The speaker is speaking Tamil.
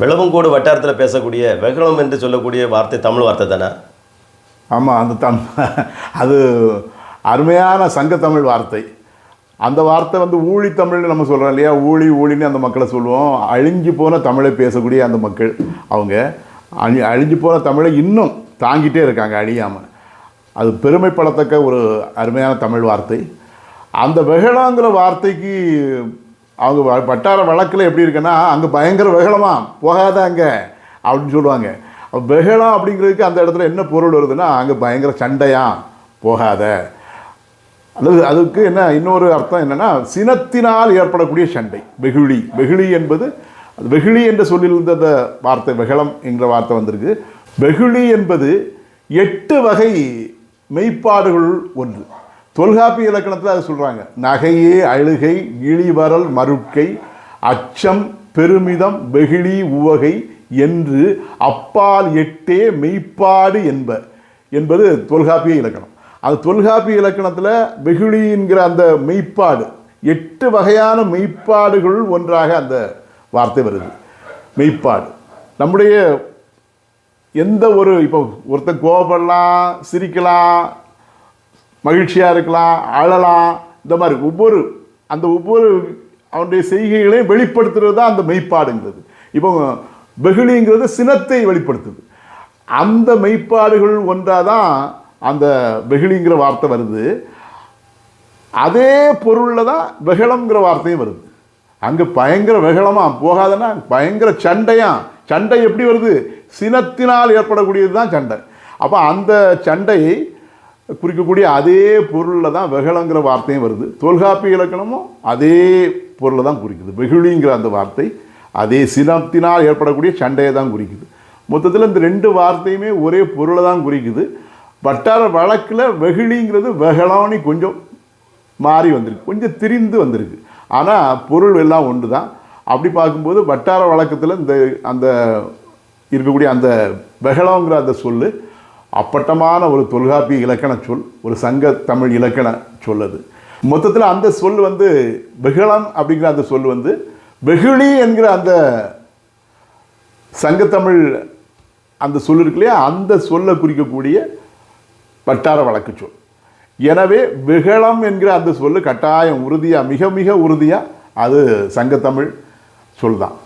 விளவங்கோடு வட்டாரத்தில் பேசக்கூடிய வெகுளம் என்று சொல்லக்கூடிய வார்த்தை தமிழ் வார்த்தை தானே? ஆமாம் அந்த தம் அது அருமையான சங்கத்தமிழ் வார்த்தை. அந்த வார்த்தை வந்து ஊழி தமிழ்னு நம்ம சொல்கிறோம் இல்லையா? ஊழி ஊழின்னு அந்த மக்களை சொல்லுவோம். அழிஞ்சு போன தமிழை பேசக்கூடிய அந்த மக்கள் அவங்க. அழி அழிஞ்சு போன தமிழை இன்னும் தாங்கிட்டே இருக்காங்க அழியாமல் அது பெருமைப்படத்தக்க ஒரு அருமையான தமிழ் வார்த்தை. அந்த வெகளாங்கிற வார்த்தைக்கு அவங்க வ- வட்டார வழக்கில் எப்படி இருக்குன்னா அங்கே பயங்கர வெகலமா போகாத அங்கே அப்படின்னு சொல்லுவாங்க. வெகலம் அப்படிங்கிறதுக்கு அந்த இடத்துல என்ன பொருள் வருதுன்னா அங்கே பயங்கர சண்டையா போகாத. அது அதுக்கு என்ன இன்னொரு அர்த்தம் என்னன்னா சினத்தினால் ஏற்படக்கூடிய சண்டை வெகுளி. வெகுளி என்பது அது வெகுளி என்ற சொல்லியிருந்த அந்த வார்த்தை வெகலம் என்ற வார்த்தை வந்திருக்கு. வெகுளி என்பது எட்டு வகை மெய்ப்பாடுகள் ஒன்று. தொல்காப்பிய இலக்கணத்தில் அதை சொல்கிறாங்க நகையே அழுகை இழிவரல் மறுக்கை அச்சம் பெருமிதம் வெகுளி உவகை என்று அப்பால் எட்டே மெய்ப்பாடு என்ப என்பது தொல்காப்பிய இலக்கணம். அது தொல்காப்பிய இலக்கணத்தில் வெகுளிங்கிற அந்த மெய்ப்பாடு எட்டு வகையான மெய்ப்பாடுகள் ஒன்றாக அந்த வார்த்தை வருது. மெய்ப்பாடு. நம்முடைய எந்த ஒரு இப்போ ஒருத்தன் கோபப்படலாம் சிரிக்கலாம் மகிழ்ச்சியாக இருக்கலாம் அழலாம் இந்த மாதிரி ஒவ்வொரு அந்த ஒவ்வொரு அவனுடைய செய்கைகளையும் வெளிப்படுத்துறது தான் அந்த மெய்ப்பாடுங்கிறது. இப்போ வெகுளிங்கிறது சினத்தை வெளிப்படுத்துது. அந்த மெய்ப்பாடுகள் ஒன்றாக தான் அந்த வெகுளிங்கிற வார்த்தை வருது. அதே பொருளில் தான் வெகலம்ங்கிற வார்த்தையும் வருது. அங்கே பயங்கர வெகுளமாக போகாதன்னா பயங்கர சண்டையாக சண்டை எப்படி வருது? சினத்தினால் ஏற்படக்கூடியது தான் சண்டை. அப்போ அந்த சண்டையை குறிக்கக்கூடிய அதே பொருளில் தான் வெகலங்கிற வார்த்தையும் வருது. தொல்காப்பி இலக்கணமும் அதே பொருளை தான் குறிக்குது. வெகுளிங்கிற அந்த வார்த்தை அதே சினத்தினால் ஏற்படக்கூடிய சண்டையை தான் குறிக்குது. மொத்தத்தில் இந்த ரெண்டு வார்த்தையுமே ஒரே பொருளை தான் குறிக்குது. வட்டார வழக்கில் வெகுளிங்கிறது வெகலானி கொஞ்சம் மாறி வந்திருக்கு. கொஞ்சம் திரிந்து வந்திருக்கு. ஆனால் பொருள் எல்லாம் ஒன்று தான் அப்படி பார்க்கும்போது வட்டார வழக்கத்தில் இந்த அந்த இருக்கக்கூடிய அந்த வெகலங்கிற அந்த சொல்லு அப்பட்டமான ஒரு தொல்காப்பிய இலக்கண சொல் ஒரு சங்க தமிழ் இலக்கண சொல் அது மொத்தத்தில் அந்த சொல் வந்து வெகுளம் அப்படிங்கிற அந்த சொல் வந்து வெகுளி என்கிற அந்த சங்கத்தமிழ் அந்த சொல் இருக்கு இல்லையா? அந்த சொல்லை குறிக்கக்கூடிய வட்டார வழக்கு சொல். எனவே வெகுளம் என்கிற அந்த சொல் கட்டாயம் உறுதியாக மிக மிக உறுதியாக அது சங்கத்தமிழ் சொல் தான்